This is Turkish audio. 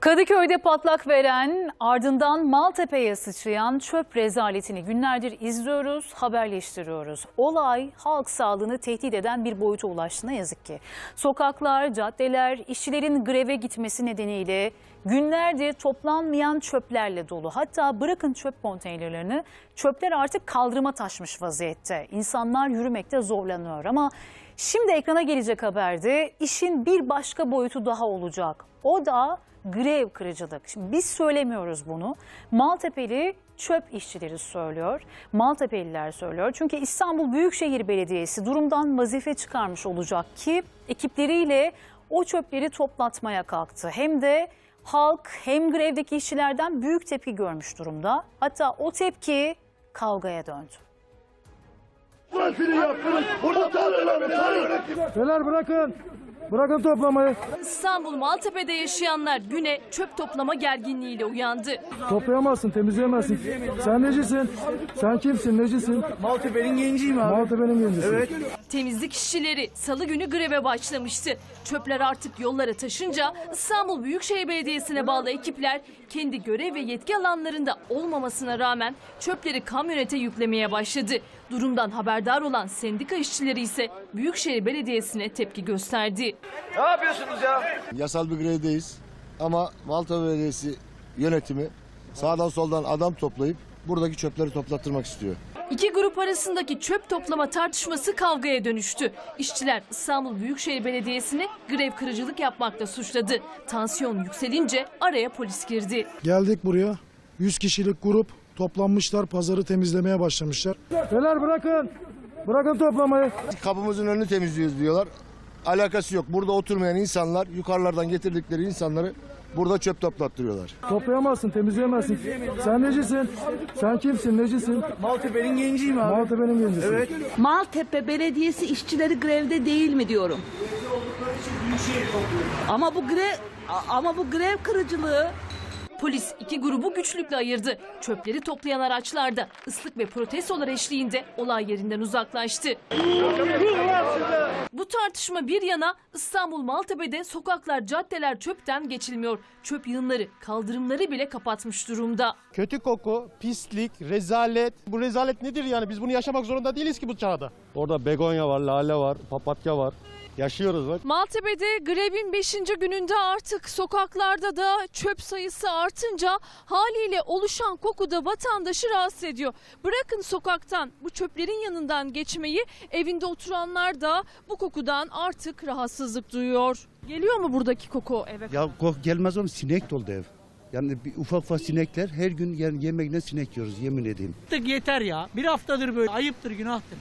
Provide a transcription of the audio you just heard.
Kadıköy'de patlak veren ardından Maltepe'ye sıçrayan çöp rezaletini günlerdir izliyoruz, haberleştiriyoruz. Olay halk sağlığını tehdit eden bir boyuta ulaştı ne yazık ki. Sokaklar, caddeler, işçilerin greve gitmesi nedeniyle günlerdir toplanmayan çöplerle dolu. Hatta bırakın çöp konteynerlerini, çöpler artık kaldırıma taşmış vaziyette. İnsanlar yürümekte zorlanıyor ama şimdi ekrana gelecek haberde işin bir başka boyutu daha olacak. O da grev kırıcılık. Şimdi biz söylemiyoruz bunu. Maltepeli çöp işçileri söylüyor. Maltepeliler söylüyor. Çünkü İstanbul Büyükşehir Belediyesi durumdan vazife çıkarmış olacak ki ekipleriyle o çöpleri toplatmaya kalktı. Hem de halk hem grevdeki işçilerden büyük tepki görmüş durumda. Hatta o tepki kavgaya döndü. Trafiği yaptınız. Burada tarlaları. Beyler bırakın. Bırakın toplamayı. İstanbul Maltepe'de yaşayanlar güne çöp toplama gerginliğiyle uyandı. Toplayamazsın, temizleyemezsin. Sen necisin? Sen kimsin, necisin? Maltepe'nin genciyim abi. Maltepe'nin gencisin. Evet. Temizlik işçileri salı günü greve başlamıştı. Çöpler artık yollara taşınca İstanbul Büyükşehir Belediyesi'ne bağlı ekipler kendi görev ve yetki alanlarında olmamasına rağmen çöpleri kamyonete yüklemeye başladı. Durumdan haberdar olan sendika işçileri ise Büyükşehir Belediyesi'ne tepki gösterdi. Ne yapıyorsunuz ya? Yasal bir grevdeyiz ama Malta Belediyesi yönetimi sağdan soldan adam toplayıp buradaki çöpleri toplattırmak istiyor. İki grup arasındaki çöp toplama tartışması kavgaya dönüştü. İşçiler İstanbul Büyükşehir Belediyesi'ni grev kırıcılık yapmakla suçladı. Tansiyon yükselince araya polis girdi. Geldik buraya. 100 kişilik grup toplanmışlar, pazarı temizlemeye başlamışlar. Beyler bırakın. Bırakın toplamayı. Kapımızın önünü temizliyoruz diyorlar. Alakası yok. Burada oturmayan insanlar yukarılardan getirdikleri insanları burada çöp toplattırıyorlar. Toplayamazsın, temizleyemezsin. Sen necisin? Sen kimsin, necisin? Maltepe'nin genciyim abi. Maltepe'nin gencisin. Evet. Maltepe Belediyesi işçileri grevde değil mi diyorum. Ama bu grev ama bu grev kırıcılığı Polis iki grubu güçlükle ayırdı. Çöpleri toplayan araçlarda ıslık ve protestolar eşliğinde olay yerinden uzaklaştı. Bu tartışma bir yana İstanbul Maltepe'de sokaklar, caddeler çöpten geçilmiyor. Çöp yığınları, kaldırımları bile kapatmış durumda. Kötü koku, pislik, rezalet. Bu rezalet nedir yani? Biz bunu yaşamak zorunda değiliz ki bu çağda. Orada begonya var, lale var, papatya var. Yaşıyoruz bak. Maltepe'de grevin 5. gününde artık sokaklarda da çöp sayısı artınca haliyle oluşan koku da vatandaşı rahatsız ediyor. Bırakın sokaktan bu çöplerin yanından geçmeyi evinde oturanlar da bu kokudan artık rahatsızlık duyuyor. Geliyor mu buradaki koku eve? Ya kok gelmez oğlum sinek doldu ev. Yani bir ufak ufak sinekler her gün yani yemekten sinek yiyoruz yemin edeyim. Yeter ya. Bir haftadır böyle. Ayıptır, günahtır.